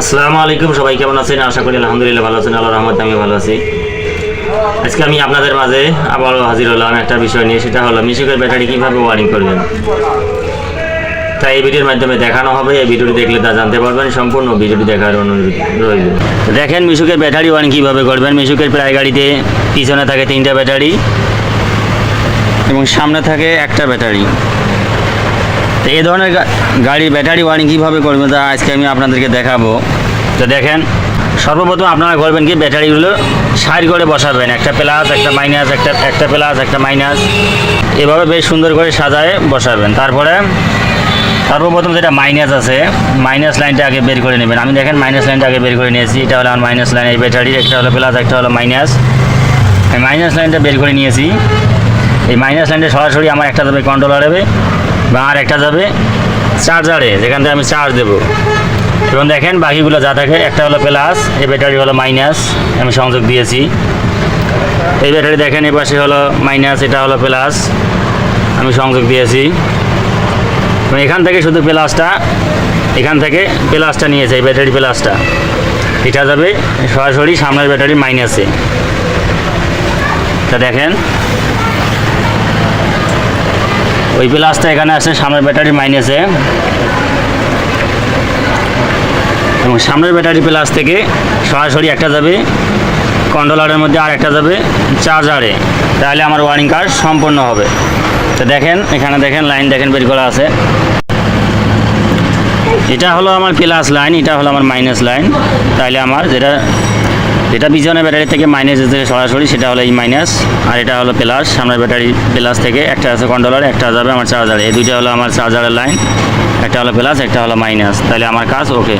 আসসালামু আলাইকুম, সবাই কেমন আছেন? আশা করি আলহামদুলিল্লাহ ভালো আছেন। আল্লাহ রহমত আমি ভালো আছি। আজকে আমি আপনাদের মাঝে আবারও হাজির হলাম একটা বিষয় নিয়ে, সেটা হলো মিশুকের ব্যাটারি কীভাবে ওয়ারিং করবেন। তাই এই ভিডিওর মাধ্যমে দেখানো হবে, এই ভিডিওটি দেখলে তা জানতে পারবেন, সম্পূর্ণ ভিডিওটি দেখার অনুরোধ রইল। দেখেন মিশুকের ব্যাটারি ওয়ারিং কীভাবে করবেন। মিশুকের প্রায় গাড়িতে পিছনে থাকে তিনটা ব্যাটারি এবং সামনে থাকে একটা ব্যাটারি। তো এই ধরনের গা- গাড়ির ব্যাটারি ওয়ারিং কীভাবে করবেন? তা আজকে আমি আপনাদেরকে দেখাবো। তো দেখেন, সর্বপ্রথম আপনারা করবেন কি ব্যাটারিগুলো সাইড করে বসাবেন। একটা প্লাস একটা মাইনাস একটা একটা প্লাস একটা মাইনাস এভাবে বেশ সুন্দর করে সাজায় বসাবেন। তারপরে, সর্বপ্রথম যেটা মাইনাস আছে মাইনাস লাইনটা আগে বের করে নেবেন। আমি দেখেন মাইনাস লাইনটা আগে বের করে নিয়েছি। এটা হলো আমার মাইনাস লাইন এই ব্যাটারির একটা হলো প্লাস একটা হলো মাইনাস আমি মাইনাস লাইনটা বের করে নিয়েছি। এই মাইনাস লাইনটা সরাসরি আমার একটা যাবে কন্ট্রোলারে বা আর একটা যাবে চার্জারে, যেখান থেকে আমি চার্জ দেবো। এবং দেখেন বাকিগুলো যা থাকে, একটা হলো প্লাস এই ব্যাটারি হলো মাইনাস আমি সংযোগ দিয়েছি। এই ব্যাটারি দেখেন, এই পাশে হলো মাইনাস এটা হলো প্লাস আমি সংযোগ দিয়েছি। এখান থেকে শুধু প্লাসটা এখান থেকে প্লাসটা নিয়েছে, এই ব্যাটারি প্লাসটা এটা যাবে সরাসরি সামনের ব্যাটারি মাইনাসে তা দেখেন ওই প্লাসটা এখানে আসে সামনের ব্যাটারি মাইনাসে এবং সামনের ব্যাটারি প্লাস থেকে সরাসরি একটা যাবে কন্ট্রোলারের মধ্যে আর একটা যাবে চার্জারে তাহলে আমার ওয়ারিং কাজ সম্পূর্ণ হবে। তো দেখেন, এখানে দেখেন লাইন দেখেন, বের করা আছে। এটা হলো আমার প্লাস লাইন এটা হলো আমার মাইনাস লাইন তাহলে আমার যেটা যেটা পিছনে ব্যাটারি থেকে মাইনাস যেতে সরাসরি, সেটা হলো এই মাইনাস আর এটা হলো প্লাস সামনের ব্যাটারি প্লাস থেকে একটা আছে কন্ট্রোলার একটা যাবে আমার চার্জার এই দুইটা হলো আমার চার্জারের লাইন একটা হলো প্লাস একটা হলো মাইনাস তাহলে আমার কাজ ওকে